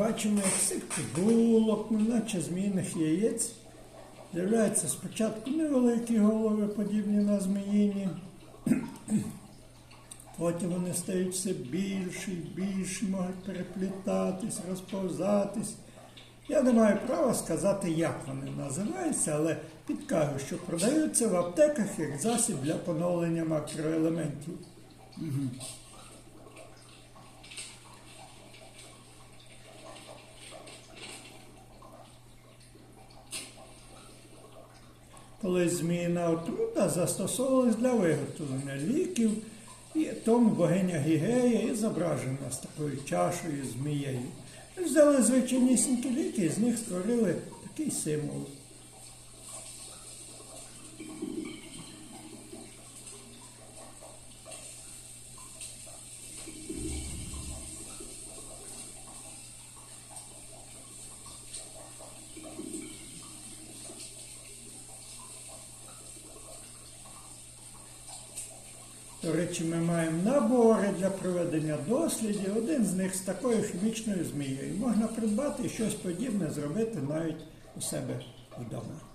бачимо, як цих пігулок, ну, наче змійних яєць. З'являються спочатку невеликі голови, подібні на зміїні. Потім вони стають все більші і більші, можуть переплітатись, розповзатись. Я не маю права сказати, як вони називаються, але підкажу, що продаються в аптеках як засіб для поновлення макроелементів. Колись зміїна отрута застосовувалась для виготовлення ліків, і тому богиня Гігея і зображена з такою чашею змією. Взяли звичайнісінькі ліки і з них створили такий символ. До речі, ми маємо набори для проведення дослідів. Один з них з такою хімічною змією. Можна придбати і щось подібне зробити навіть у себе вдома.